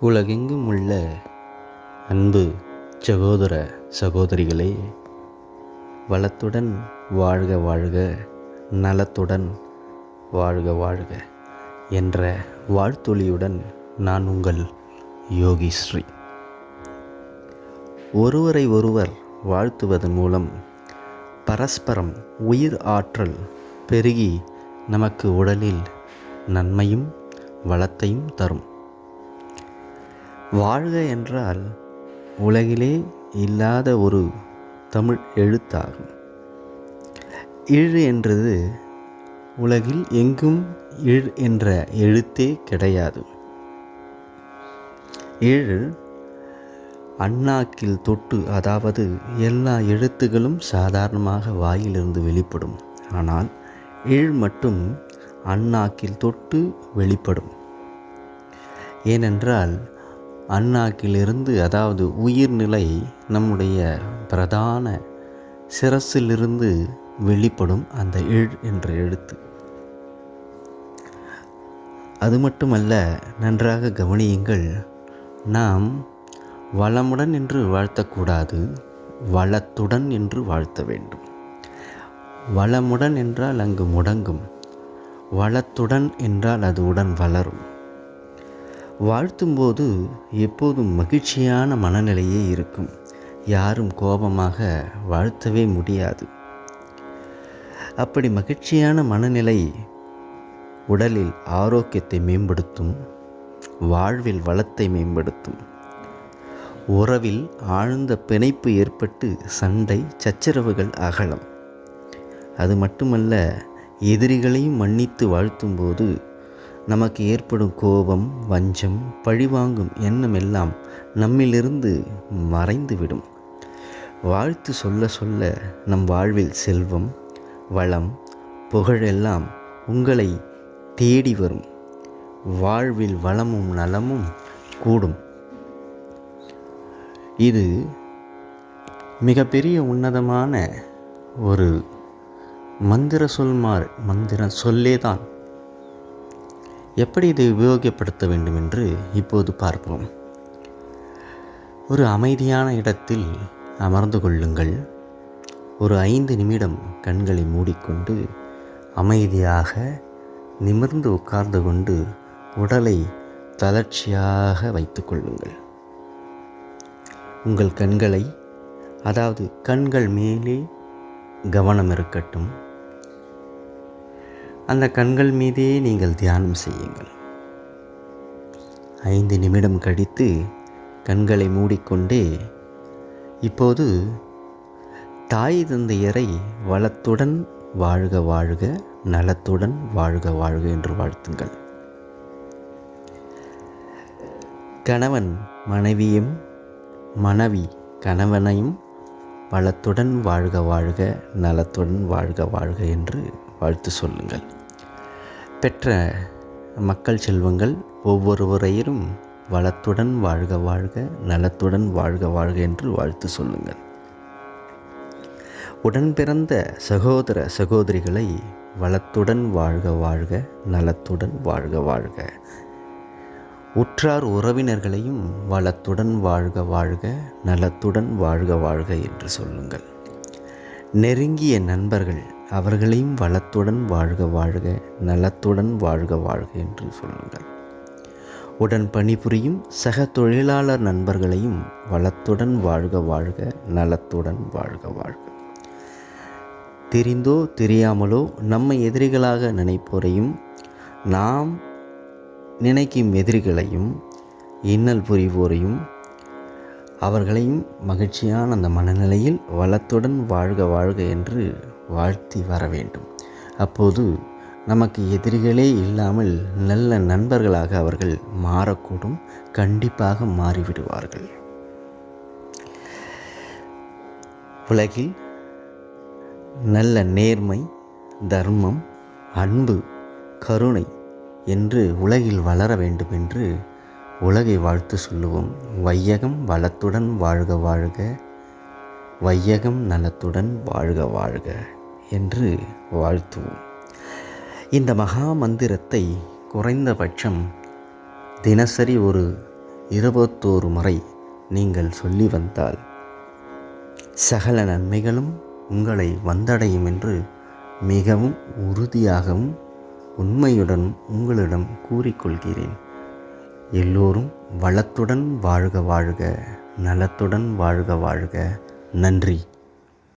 உலகெங்கும் உள்ள அன்பு சகோதர சகோதரிகளே வளத்துடன் வாழ்க வாழ்க நலத்துடன் வாழ்க வாழ்க என்ற வாழ்த்தொழியுடன் நான் உங்கள் யோகிஸ்ரீ. ஒருவரை ஒருவர் வாழ்த்துவதன் மூலம் பரஸ்பரம் உயிர் ஆற்றல் பெருகி நமக்கு உடலில் நன்மையும் வளத்தையும் தரும். வாழ்க என்றால் உலகிலே இல்லாத ஒரு தமிழ் எழுத்தாகும். இழு என்றது உலகில் எங்கும் இழ் என்ற எழுத்தே கிடையாது. ஏழு அண்ணாக்கில் தொட்டு அதாவது எல்லா எழுத்துகளும் சாதாரணமாக வாயிலிருந்து வெளிப்படும். ஆனால் இழ் மட்டும் அண்ணாக்கில் தொட்டு வெளிப்படும். ஏனென்றால் அண்ணாக்கிலிருந்து அதாவது உயிர்நிலை நம்முடைய பிரதான சிரசிலிருந்து வெளிப்படும் அந்த இழ் என்ற எழுத்து. அது மட்டுமல்ல நன்றாக கவனியுங்கள் நாம் வளமுடன் என்று வாழ்த்தக்கூடாது வளத்துடன் என்று வாழ்த்த வேண்டும். வளமுடன் என்றால் அங்கு முடங்கும் வளத்துடன் என்றால் அது உடன் வளரும். வாழ்த்தும்போது எப்போதும் மகிழ்ச்சியான மனநிலையே இருக்கும். யாரும் கோபமாக வாழ்த்தவே முடியாது. அப்படி மகிழ்ச்சியான மனநிலை உடலில் ஆரோக்கியத்தை மேம்படுத்தும் வாழ்வில் வளத்தை மேம்படுத்தும். உறவில் ஆழ்ந்த பிணைப்பு ஏற்பட்டு சண்டை சச்சரவுகள் அகலம். அது மட்டுமல்ல எதிரிகளையும் மன்னித்து வாழ்த்தும்போது நமக்கு ஏற்படும் கோபம் வஞ்சம் பழிவாங்கும் எண்ணம் எல்லாம் நம்மிலிருந்து மறைந்துவிடும். வாழ்த்து சொல்ல சொல்ல நம் வாழ்வில் செல்வம் வளம் புகழெல்லாம் உங்களை தேடி வரும். வாழ்வில் வளமும் நலமும் கூடும். இது மிகப்பெரிய உன்னதமான ஒரு மந்திர சொல்மார் மந்திர சொல்லே தான் எப்படி இதை உபயோகப்படுத்த வேண்டும் என்று இப்போது பார்ப்போம். ஒரு அமைதியான இடத்தில் அமர்ந்து கொள்ளுங்கள். ஒரு ஐந்து நிமிடம் கண்களை மூடிக்கொண்டு அமைதியாக நிமிர்ந்து உட்கார்ந்து கொண்டு உடலை தளர்ச்சியாக வைத்துக் கொள்ளுங்கள். உங்கள் கண்களை அதாவது கண்கள் மேலே கவனம் இருக்கட்டும். அந்த கண்கள் மீதே நீங்கள் தியானம் செய்யுங்கள். ஐந்து நிமிடம் கழித்து கண்களை மூடிக்கொண்டே இப்போது தாய் தந்தையரை வளத்துடன் வாழ்க வாழ்க நலத்துடன் வாழ்க வாழ்க என்று வாழ்த்துங்கள். கணவன் மனைவியும் மனைவி கணவனையும் வளத்துடன் வாழ்க வாழ்க நலத்துடன் வாழ்க வாழ்க என்று வாழ்த்து சொல்லுங்கள். பெற்ற மக்கள் செல்வங்கள் ஒவ்வொருவரையும் வளத்துடன் வாழ்க வாழ்க நலத்துடன் வாழ்க வாழ்க என்று வாழ்த்து சொல்லுங்கள். உடன் பிறந்த சகோதர சகோதரிகளை வளத்துடன் வாழ்க வாழ்க நலத்துடன் வாழ்க வாழ்க. உற்றார் உறவினர்களையும் வளத்துடன் வாழ்க வாழ்க நலத்துடன் வாழ்க வாழ்க என்று சொல்லுங்கள். நெருங்கிய நண்பர்கள் அவர்களையும் வளத்துடன் வாழ்க வாழ்க நலத்துடன் வாழ்க வாழ்க என்று சொல்லுங்கள். உடன் பணிபுரியும் சக தொழிலாளர் நண்பர்களையும் வளத்துடன் வாழ்க வாழ்க நலத்துடன் வாழ்க வாழ்க. தெரிந்தோ தெரியாமலோ நம்மை எதிரிகளாக நினைப்போரையும் நாம் நினைக்கும் எதிரிகளையும் இன்னல் புரிவோரையும் அவர்களையும் மகிழ்ச்சியான அந்த மனநிலையில் வளத்துடன் வாழ்க வாழ்க என்று வாழ்த்தி வர வேண்டும். அப்போது நமக்கு எதிரிகளே இல்லாமல் நல்ல நண்பர்களாக அவர்கள் மாறக்கூடும் கண்டிப்பாக மாறிவிடுவார்கள். உலகில் நல்ல நேர்மை தர்மம் அன்பு கருணை என்று உலகில் வளர வேண்டும் என்று உலகை வாழ்த்து சொல்லுவோம். வையகம் வளத்துடன் வாழ்க வாழ்க வையகம் நலத்துடன் வாழ்க வாழ்க. என்று வாழ்த்துவோம். இந்த மகா மந்திரத்தை குறைந்தபட்சம் தினசரி ஒரு இருபத்தோரு முறை நீங்கள் சொல்லி வந்தால் சகல நன்மைகளும் உங்களை வந்தடையும் என்று மிகவும் உறுதியாகவும் உண்மையுடன் உங்களிடம் கூறிக்கொள்கிறேன். எல்லோரும் வளத்துடன் வாழ்க வாழ்க நலத்துடன் வாழ்க வாழ்க. நன்றி.